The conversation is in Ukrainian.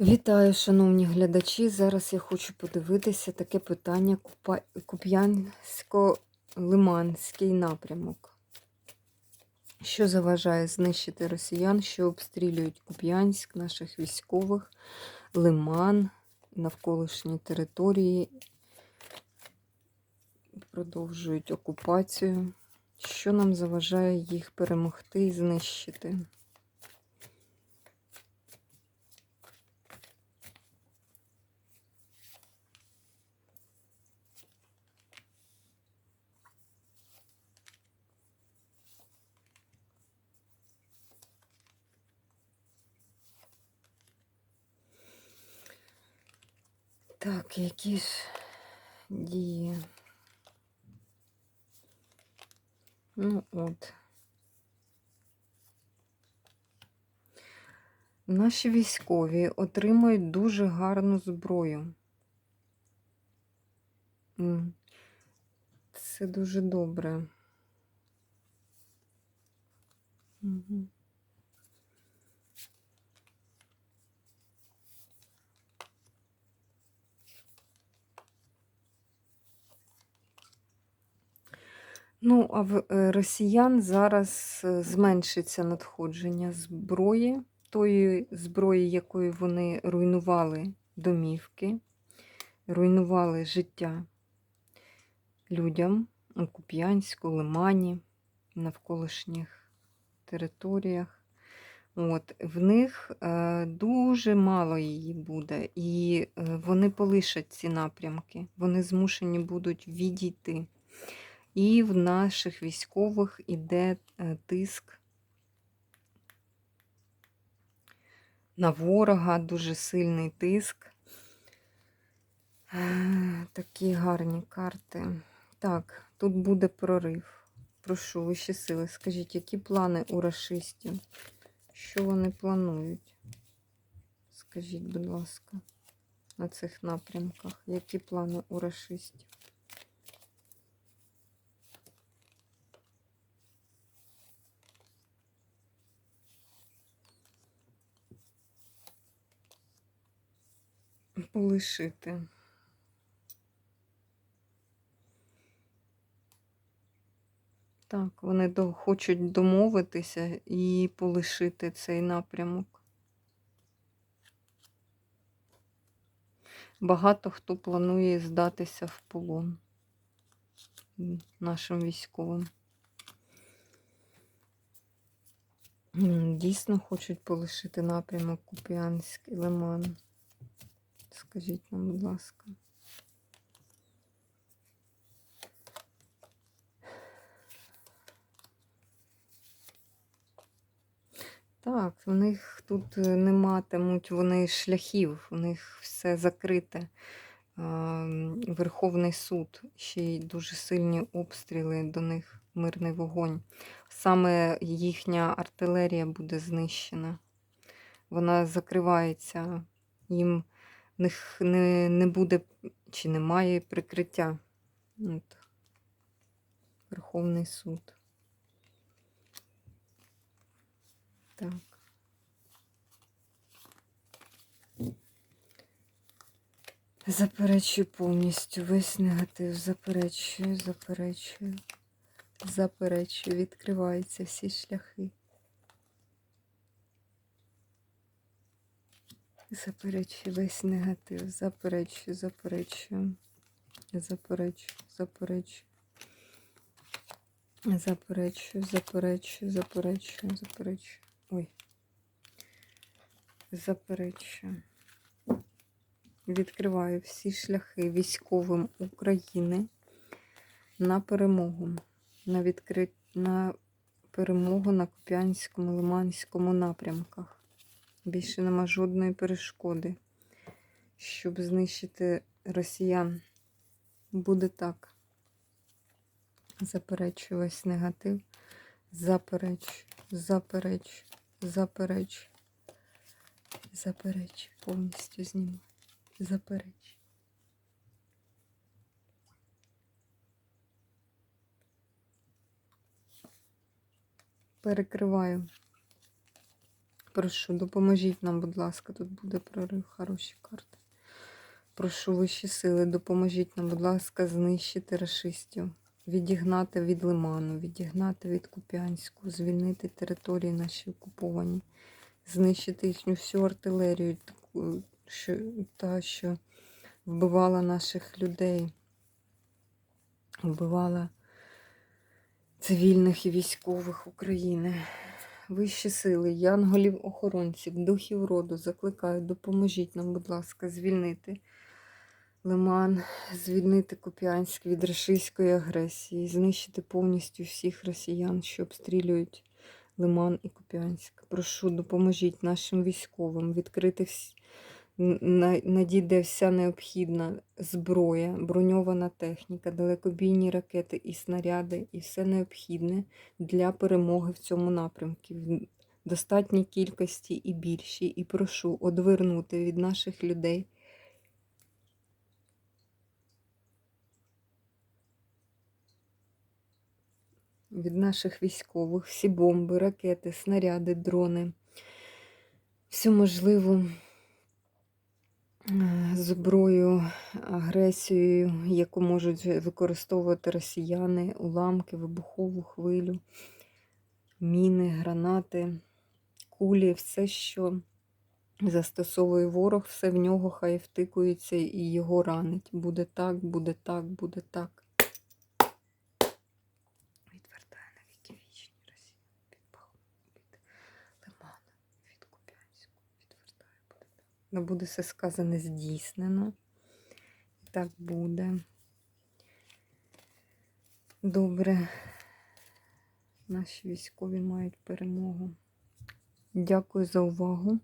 Вітаю, шановні глядачі. Зараз я хочу подивитися таке питання Куп'янсько-Лиманський напрямок. Що заважає знищити росіян, що обстрілюють Куп'янськ, наших військових, Лиман, навколишні території, продовжують окупацію. Що нам заважає їх перемогти і знищити? Так, які ж дії? Ну от. Наші військові отримують дуже гарну зброю. Це дуже добре. Мгм. Ну, а в е, росіян зараз е, зменшиться надходження зброї, тої зброї, якою вони руйнували домівки, руйнували життя людям у Куп'янську, Лимані, навколишніх територіях. От, в них е, дуже мало її буде, і е, вони полишать ці напрямки, вони змушені будуть відійти. І в наших військових іде е, тиск на ворога, дуже сильний тиск. Е, Такі гарні карти. Так, тут буде прорив. Прошу, вищі сили, скажіть, які плани у рашистів? Що вони планують? Скажіть, будь ласка, на цих напрямках. Які плани у рашистів? Полишити. Так, вони до, хочуть домовитися і полишити цей напрямок. Багато хто планує здатися в полон нашим військовим. Дійсно хочуть полишити напрямок Куп'янськ Лиман. Скажіть нам, будь ласка. Так, в них тут е, не матимуть вони шляхів, у них все закрите. Верховний суд, ще й дуже сильні обстріли до них, мирний вогонь. Саме їхня артилерія буде знищена. Вона закривається, їм них не, не буде чи немає прикриття. От. Верховний суд. Так. Заперечую повністю весь негатив. Заперечую, заперечую, заперечую. Відкриваються всі шляхи. Заперечую весь негатив. Заперечую, заперечую. Заперечую, заперечую. Заперечую, заперечую, заперечую, заперечую. Ой. Заперечую. Відкриваю всі шляхи військовим України на перемогу. На відкрит... на перемогу на Куп'янському, Лиманському напрямках. Більше нема жодної перешкоди, щоб знищити росіян. Буде так. Заперечую весь негатив. Заперечую, заперечую, заперечую, заперечую, повністю знімаю. Заперечую. Перекриваю Прошу, допоможіть нам, будь ласка, тут буде прорив, хороші карти. Прошу вищі сили, допоможіть нам, будь ласка, знищити рашистів, відігнати від Лиману, відігнати від Куп'янську, звільнити території наші окуповані, знищити їхню всю артилерію, таку, що, та, що вбивала наших людей, вбивала цивільних і військових України. Вищі сили, янголів охоронців, духів роду закликаю, допоможіть нам, будь ласка, звільнити Лиман, звільнити Куп'янськ від рашистської агресії, знищити повністю всіх росіян, що обстрілюють Лиман і Куп'янськ. Прошу, допоможіть нашим військовим відкрити всі. На- Надійде вся необхідна зброя, броньована техніка, далекобійні ракети і снаряди, і все необхідне для перемоги в цьому напрямку. В достатній кількості і більшій. І прошу одвернути від наших людей. Від наших військових. Всі бомби, ракети, снаряди, дрони, всю можливу зброю, агресію, яку можуть використовувати росіяни, уламки, вибухову хвилю, міни, гранати, кулі, все, що застосовує ворог, все в нього хай втикується і його ранить. Буде так, буде так, буде так. Відвертає на віки вічні Росію від Бахму, від Лимана, від Куп'янську. Відвертає буде буде все сказане здійснено. І так буде. Добре. Наші військові мають перемогу. Дякую за увагу.